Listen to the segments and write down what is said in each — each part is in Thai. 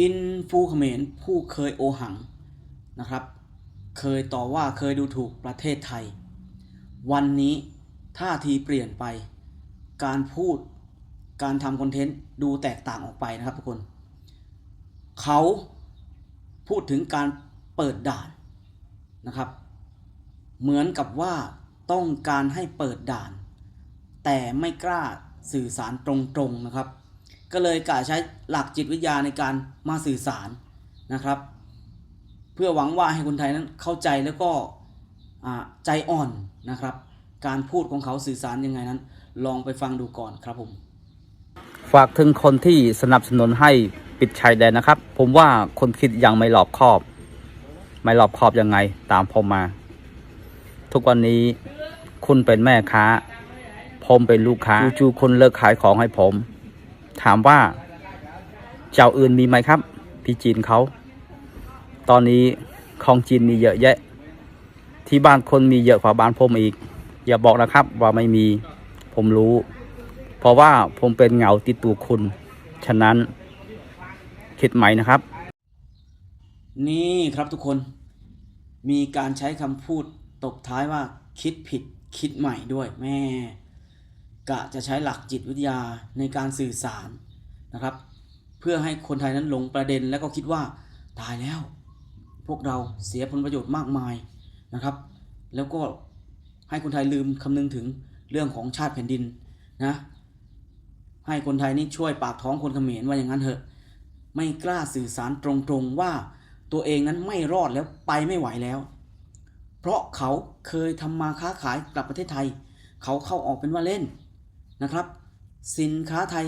อินฟูเขมรผู้เคยโอหังนะครับ เคยต่อว่าเคยดูถูกประเทศไทย วันนี้ท่าทีเปลี่ยนไป การพูดการทำคอนเทนต์ดูแตกต่างออกไปนะครับทุกคน เขาพูดถึงการเปิดด่านนะครับ เหมือนกับว่าต้องการให้เปิดด่าน แต่ไม่กล้าสื่อสารตรงๆนะครับ ก็เลยกะใช้หลักจิตวิทยาในการมาสื่อสารนะครับ เพื่อหวังว่าให้คนไทยนั้นเข้าใจแล้วก็ใจอ่อนนะครับ การพูดของเขาสื่อสารยังไงนั้น ลองไปฟังดูก่อนครับผมฝากถึงคนที่สนับสนุนให้ปิดชายแดนนะครับ ผมว่าคนคิดยังไม่รอบคอบ ไม่รอบคอบยังไงตามผมมา ทุกวันนี้คุณเป็นแม่ค้า ผมเป็นลูกค้าจู่ๆคุณเลิกขายของให้ผม ถามว่า เจ้าอื่นมีไหมครับ พี่จีนเขา ตอนนี้ของจีนมีเยอะแยะ ที่บ้านคนมีเยอะกว่าบ้านผมอีก อย่าบอกนะครับว่าไม่มี ผมรู้ เพราะว่าผมเป็นเงาติดตัวคุณ ฉะนั้นคิดใหม่นะครับ นี่ครับทุกคน มีการใช้คำพูดตบท้ายว่าคิดผิดคิดใหม่ด้วยแม่ กะจะใช้หลักจิตวิทยาในการสื่อสารนะครับ เพื่อให้คนไทยนั้นหลงประเด็นแล้วก็คิดว่าตายแล้ว พวกเราเสียผลประโยชน์มากมายนะครับ แล้วก็ให้คนไทยลืมคำนึงถึงเรื่องของชาติแผ่นดินนะให้คนไทยนี่ช่วยปากท้องคนเขมรว่าอย่างนั้นเถอะ ไม่กล้าสื่อสารตรงๆว่าตัวเองนั้นไม่รอดแล้วไปไม่ไหวแล้ว เพราะเขาเคยทำมาค้าขายกลับประเทศไทย เขาเข้าออกเป็นว่าเล่น นะครับ สินค้าไทย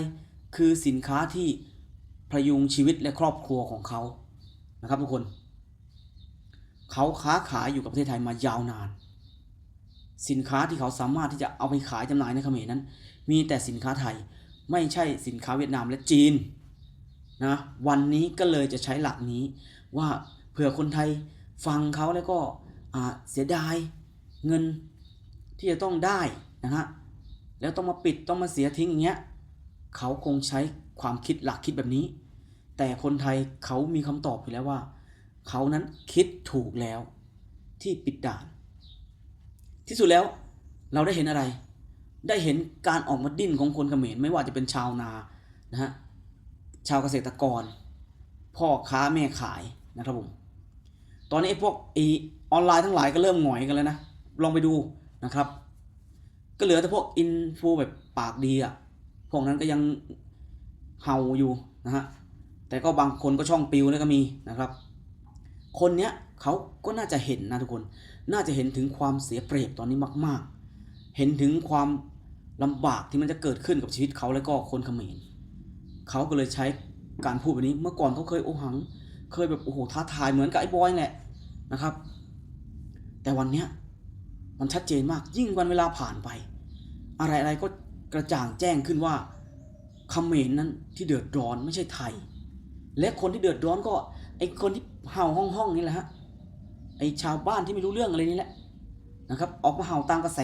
คือสินค้าที่พยุงชีวิตและครอบครัวของเขานะครับทุกคน เขาค้าขายอยู่กับประเทศไทยมายาวนาน สินค้าที่เขาสามารถที่จะเอาไปขายจำหน่ายในเขมรนั้น มีแต่สินค้าไทยไม่ใช่สินค้าเวียดนามและจีนนะวันนี้ก็เลยจะใช้หลักนี้ว่าเผื่อคนไทยฟังเขาแล้วก็เสียดายเงินที่จะต้องได้นะฮะ แล้วต้องมาปิดต้องมาเสียทิ้งอย่างเงี้ยเขาคงใช้ความคิดหลักคิดแบบนี้ แต่คนไทยเขามีคำตอบอยู่แล้วว่า เขานั้นคิดถูกแล้วที่ปิดด่าน ที่สุดแล้วเราได้เห็นอะไร ได้เห็นการออกมาดิ้นของคนเขมรไม่ว่าจะเป็นชาวนานะฮะชาวเกษตรกร พ่อค้าแม่ขายนะครับผมตอนนี้ไอ้พวกไอออนไลน์ทั้งหลายก็เริ่มหงอยกันแล้วนะ ลองไปดูนะครับ ก็เหลือแต่พวกอินฟูแบบปากดีอะ่ะ พวกนั้นก็ยังเห่าอยู่นะฮะ แต่ก็บางคนก็ช่องปิวแล้วก็มีนะครับ คนเนี้ยเขาก็น่าจะเห็นนะทุกคน น่าจะเห็นถึงความเสียเปรียบตอนนี้มาก ๆ เห็นถึงความลำบากที่มันจะเกิดขึ้นกับชีวิตเขาแล้วก็คนเขมรเขาก็เลยใช้การพูดแบบนี้ เมื่อก่อนเขาเคยโอหัง เคยแบบโอ้โหท้าทายเหมือนกับไอ้บอยแหละนะครับ แต่วันเนี้ย มันชัดเจนมากยิ่งวันเวลาผ่านไป อะไรอะไรก็กระจ่างแจ้งขึ้นว่าเขมรนั้นที่เดือดร้อนไม่ใช่ไทย และคนที่เดือดร้อนก็ไอ้คนที่เห่าห้องห้องๆนี่แหละฮะไอ้ชาวบ้านที่ไม่รู้เรื่องอะไรนี่แหละนะครับ ออกมาเห่าตามกระแส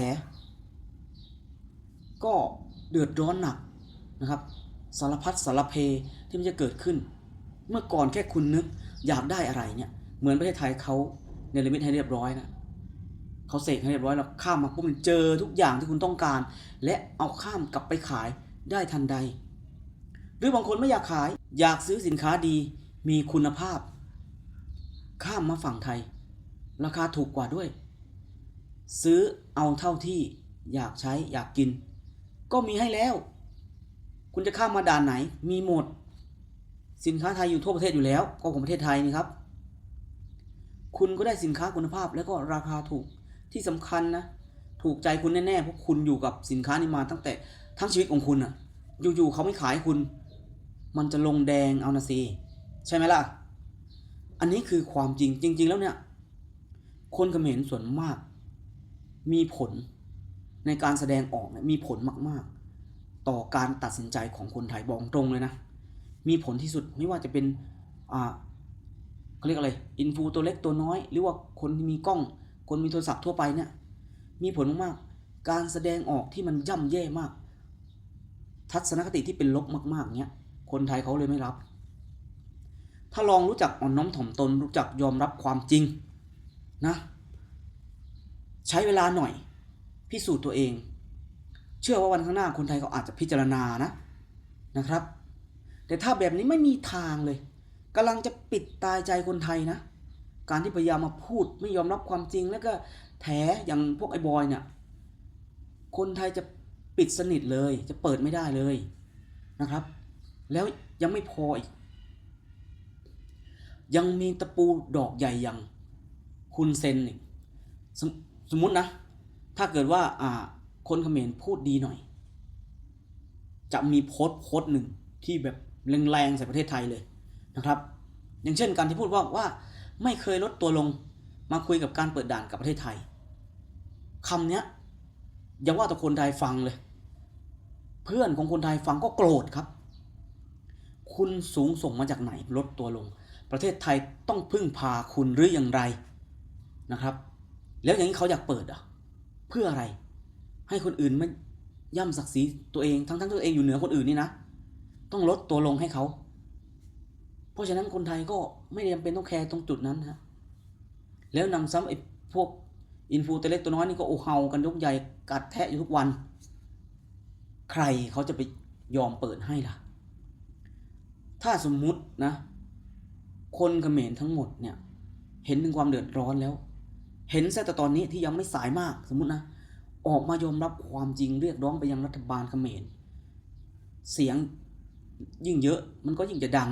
ก็เดือดร้อนหนักนะครับ สารพัดสารเพที่มันจะเกิดขึ้น เมื่อก่อนแค่คุณนึกอยากได้อะไรเนี่ย เหมือนประเทศไทยเขาเนรมิตให้เรียบร้อยนะ เขาเสกให้เรียบร้อยแล้วข้ามมาปุ๊บเจอทุกอย่างที่คุณต้องการ และเอาข้ามกลับไปขายได้ทันใด หรือบางคนไม่อยากขายอยากซื้อสินค้าดีมีคุณภาพ ข้ามมาฝั่งไทย ราคาถูกกว่าด้วย ซื้อเอาเท่าที่อยากใช้อยากกิน ก็มีให้แล้ว คุณจะข้ามมาด่านไหน มีหมด สินค้าไทยอยู่ทั่วประเทศอยู่แล้ว ก็ของประเทศไทยนี่ครับ คุณก็ได้สินค้าคุณภาพแล้วก็ราคาถูก ที่สำคัญนะถูกใจคุณแน่ๆเพราะคุณอยู่กับสินค้านี้มาตั้งแต่ทั้งชีวิตของคุณอะอยู่ๆเขาไม่ขายคุณ มันจะลงแดงเอานะสิใช่ไหมล่ะ อันนี้คือความจริงจริง ๆ แล้วเนี่ย คนเขมรส่วนมาก มีผลในการแสดงออกเนี่ยมีผลมาก ๆ ต่อการตัดสินใจของคนไทยบอกตรงเลยนะ มีผลที่สุดไม่ว่าจะเป็นอ่าเขาเรียกอะไรอินฟูตัวเล็กตัวน้อย หรือว่าคนที่มีกล้อง คนมีโทรศัพท์ทั่วไปเนี่ยมีผลมากๆ การแสดงออกที่มันย่ำแย่มาก ทัศนคติที่เป็นลบมากๆเนี่ยคนไทยเขาเลยไม่รับ ถ้าลองรู้จักอ่อนน้อมถ่อมตนรู้จักยอมรับความจริงนะใช้เวลาหน่อยพิสูจน์ตัวเอง เชื่อว่าวันข้างหน้าคนไทยเขาอาจจะพิจารณานะนะครับ แต่ถ้าแบบนี้ไม่มีทางเลยกำลังจะปิดตายใจคนไทยนะ การที่พยายามมาพูดไม่ยอมรับความจริงแล้วก็แถอย่างพวกไอ้บอยเนี่ยคนไทยจะปิดสนิทเลย จะเปิดไม่ได้เลยนะครับ แล้วยังไม่พออีก ยังมีตะปูดอกใหญ่อย่างคุณเซนอีกสสมมุตินะ ถ้าเกิดว่าอ่าคนเขมรพูดดีหน่อย จะมีโพสต์โพสต์หนึ่งที่แบบแรงๆใส่ประเทศไทยเลยนะครับ อย่างเช่นการที่พูดว่าว่า ไม่เคยลดตัวลงมาคุยกับการเปิดด่านกับประเทศไทยคำเนี้ยอย่าว่าแต่คนไทยฟังเลย เพื่อนของคนไทยฟังก็โกรธครับ คุณสูงส่งมาจากไหนลดตัวลง ประเทศไทยต้องพึ่งพาคุณหรืออย่างไรนะครับ แล้วอย่างนี้เขาอยากเปิดอะเพื่ออะไร ให้คนอื่นไม่ย่ำศักดิ์ศรีตัวเองทั้งๆทตัวเองอยู่เหนือคนอื่นนี่นะ ต้องลดตัวลงให้เขา เพราะฉะนั้นคนไทยก็ไม่จำเป็นต้องแคร์ตรงจุดนั้นฮะแล้วนำซ้ำไอ้พวกอินฟูตัวเล็กตัวน้อยนี่ก็โอเฮากันยกใหญ่กัดแทะอยู่ทุกวัน ใครเขาจะไปยอมเปิดให้ล่ะ ถ้าสมมุตินะ คนเขมรทั้งหมดเนี่ย เห็นถึงความเดือดร้อนแล้ว เห็นซะแต่ตอนนี้ที่ยังไม่สายมากสมมุตินะ ออกมายอมรับความจริงเรียกร้องไปยังรัฐบาลเขมร เสียงยิ่งเยอะมันก็ยิ่งจะดัง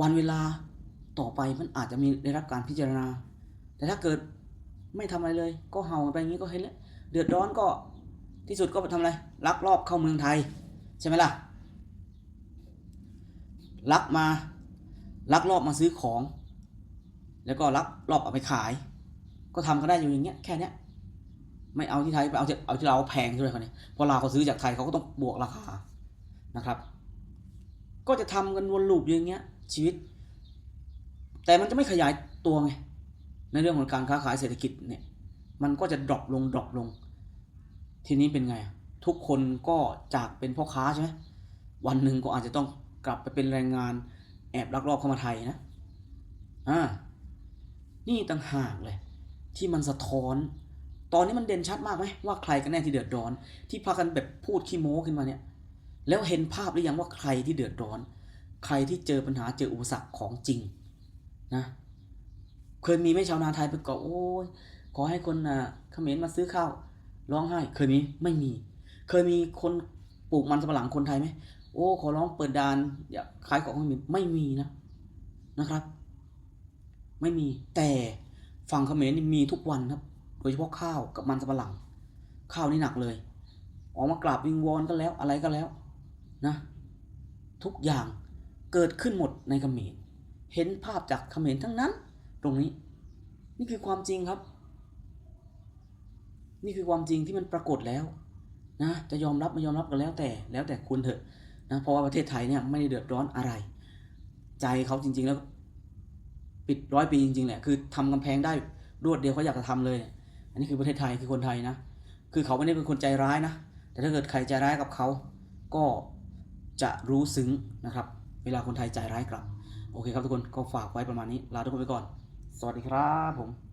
วันเวลาต่อไปมันอาจจะมีได้รับการพิจารณา แต่ถ้าเกิดไม่ทำอะไรเลย ก็เห่าไปอย่างนี้ก็เห็นแล้วเดือดร้อนก็ที่สุดก็ไปทำอะไรลักลอบเข้าเมืองไทย ใช่ไหมล่ะลักมาลักลอบมาซื้อของ แล้วก็ลักลอบเอาไปขาย ก็ทำกันได้อยู่อย่างเงี้ยแค่เนี้ยไม่เอาที่ไทยไปเอาที่เอาที่เราแพงใช่ไหมคนนี้พราะเราเขาซื้อจากไทยเขาก็ต้องบวกราคานะครับ ก็จะทำกันวนลูปอย่างเงี้ย ชีวิต แต่มันจะไม่ขยายตัวไงในเรื่องของการค้าขายเศรษฐกิจเนี่ยมันก็จะดรอปลงดรอปลง ทีนี้เป็นไง ทุกคนก็จากเป็นพ่อค้าใช่ไหมวันหนึ่งก็อาจจะต้องกลับไปเป็นแรงงานแอบลักลอบเข้ามาไทยนะอ่านี่ต่างหากเลย ที่มันสะท้อน ตอนนี้มันเด่นชัดมากไหมว่าใครกันแน่ที่เดือดร้อน ที่พากันแบบพูดขี้โม้ขึ้นมาเนี่ย แล้วเห็นภาพหรือยังว่าใครที่เดือดร้อน ใครที่เจอปัญหาเจออุปสรรคของจริงนะเคยมีไหมชาวนาไทยไปก่อโอ้ยขอให้คนอะเขมรมาซื้อข้าวร้องไห้ เคยมีไม่มี เคยมีคนปลูกมันสำปะหลังคนไทยไหมโอ้ขอร้องเปิดดานอยากขายของเขมรไม่มีนะนะครับ ไม่มีแต่ฝั่งเขมรนี่มีทุกวันครับ โดยเฉพาะข้าวกับมันสำปะหลัง ข้าวนี่หนักเลย ออกมากราบวิงวอนก็แล้วอะไรก็แล้วนะ ทุกอย่าง เกิดขึ้นหมดในเขมรเห็นภาพจากเขมรทั้งนั้น ตรงนี้ นี่คือความจริงครับ นี่คือความจริงที่มันปรากฏแล้วนะจะยอมรับไม่ยอมรับก็แล้วแต่แล้วแต่คุณเถอะนะเพราะว่าประเทศไทยเนี่ยไม่ได้เดือดร้อนอะไร ใจเขาจริง ๆ แล้ว ปิดร้อยปีจริงๆแหละคือทำกำแพงได้รวดเดียวเขาอยากจะทำเลย อันนี้คือประเทศไทยคือคนไทยนะคือเขาไม่ได้เป็นคนใจร้ายนะแต่ถ้าเกิดใครใจร้ายกับเขาก็จะรู้ซึ้งนะครับ เวลาคนไทยใจร้ายกลับ โอเคครับทุกคนก็ฝากไว้ประมาณนี้ ลาทุกคนไปก่อน สวัสดีครับผม